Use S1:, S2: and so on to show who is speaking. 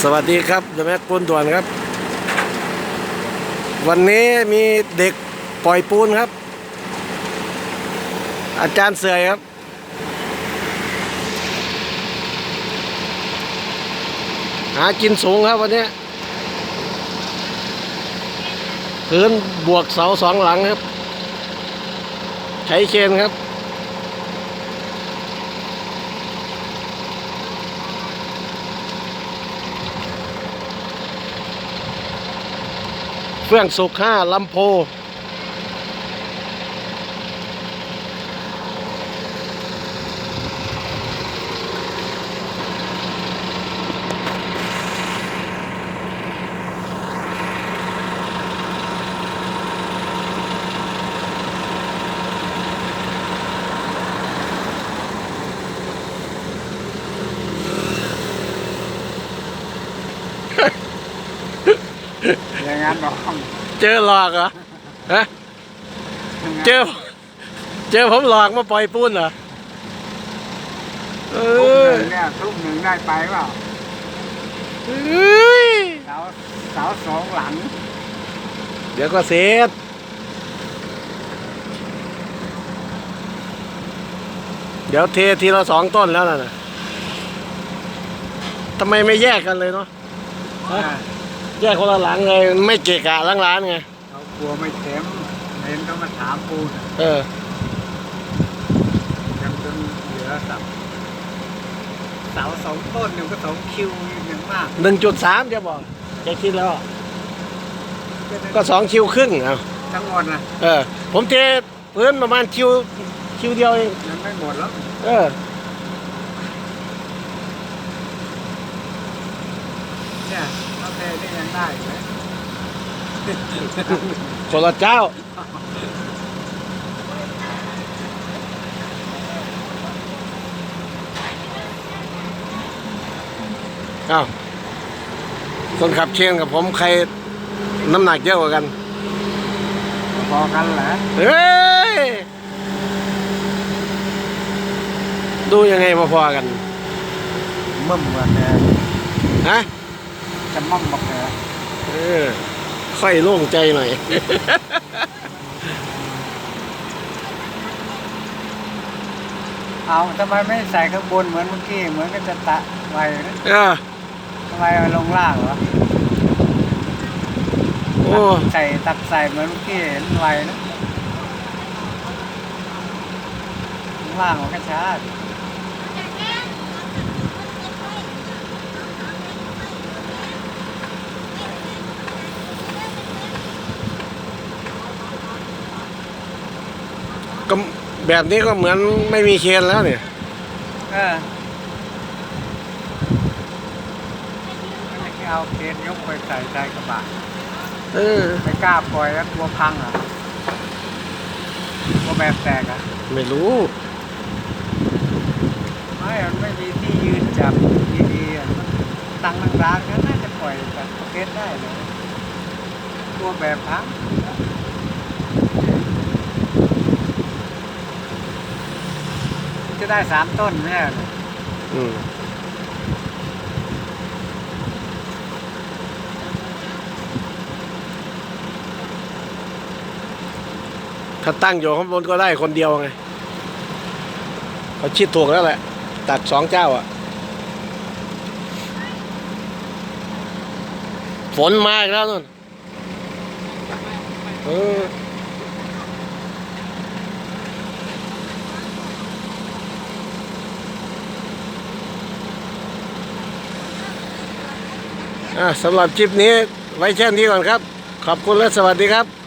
S1: สวัสดีครับเดอะแม็กปูนด่วนครับ วันนี้มีเด็กปล่อยปูนครับ อาจารย์เสยครับ หากินสูงครับวันนี้พื้นบวกเสาสองหลังครับ ใช้เชนครับ เฟื่องสุขห้าลำโพ
S2: อย่างนั้นน้อง
S1: เจอหลอกเหรอฮะเจอ เจอผมหลอกมาปล่อยปูนเหรอเอ
S2: ทุ่ม
S1: อ
S2: หนึ่งเนี่ยทุ่มหนึ่งได้ไปเปล่า
S1: เอ้ย
S2: เสาเสาสองหลัง
S1: เดี๋ยวก็เสร็จเดี๋ยวเททีละสองต้นแล้วน่ะทำไมไม่แยกกันเลยเนาะฮะ แยกคนละหลังไงไม่เกะกะหลังร้านไง
S2: เขากลัวไม่เต็มเห็นเขามาถามปูน
S1: เออ
S2: ยังจนเหลือสับเสาสองต้นหนึ่งก็สองคิวอย่างมาก
S1: หนึ่งจุดสามจะบอกแกคิดแล้ว ก็สองคิวครึ่งเอา
S2: ทั้งหมดนะ
S1: เออ ผมเทพื้นประมาณคิวคิวเดียวเอง
S2: ยังไม่หมดแล้ว
S1: เออ
S2: เนี่ยเขาเทนี่ยังได้ไหม
S1: คนละเจ้า อ้าวคนขับเชนกับผมใครน้ำหนักเยอะกว่ากัน
S2: พอกันแหละ
S1: เฮ้ย ดูยังไงพอๆกัน
S2: มึมกว่าแก
S1: ฮะ
S2: จะมั่มกว่าแก
S1: เออค่อยโล่งใจหน่อย
S2: เอาทำไมไม่ใส่ข้างบนเหมือนเมื่อกี้ เหมือนก็จะตะไว้นะ
S1: เออ
S2: ทำไมเอาลงล่างวะ
S1: โอ้
S2: ใส่ตักใส่เหมือนเมื่อกี้เห็นไวนะข้างล่างมันก็ช้า
S1: ก็แบบนี้ก็เหมือนไม่มีเชนแล้วเนี่ย
S2: เออไม่ได้เอาเคสยกไปใส่ใจกระบะ
S1: เออ
S2: ไม่กล้าปล่อยแล้วกลัวพังอะกลัวแบบแตกอะ
S1: ไม่รู้
S2: ไม่มันไม่มีที่ยืนจับดีๆอะมันตั้งนั่งร้านก็น่าจะปล่อยแบบเคสได้เลยกลัวแบบพัง จะได้สามต้นแน่เลย
S1: อืมถ้าตั้งอยู่ข้างบนก็ได้คนเดียวไงเขาชิดถูกแล้วแหละ ตัดสองเจ้าอะ ฝนมาอีกแล้วนู่นเออ สำหรับคลิปนี้ไว้แค่นี้ก่อนครับ ขอบคุณและสวัสดีครับ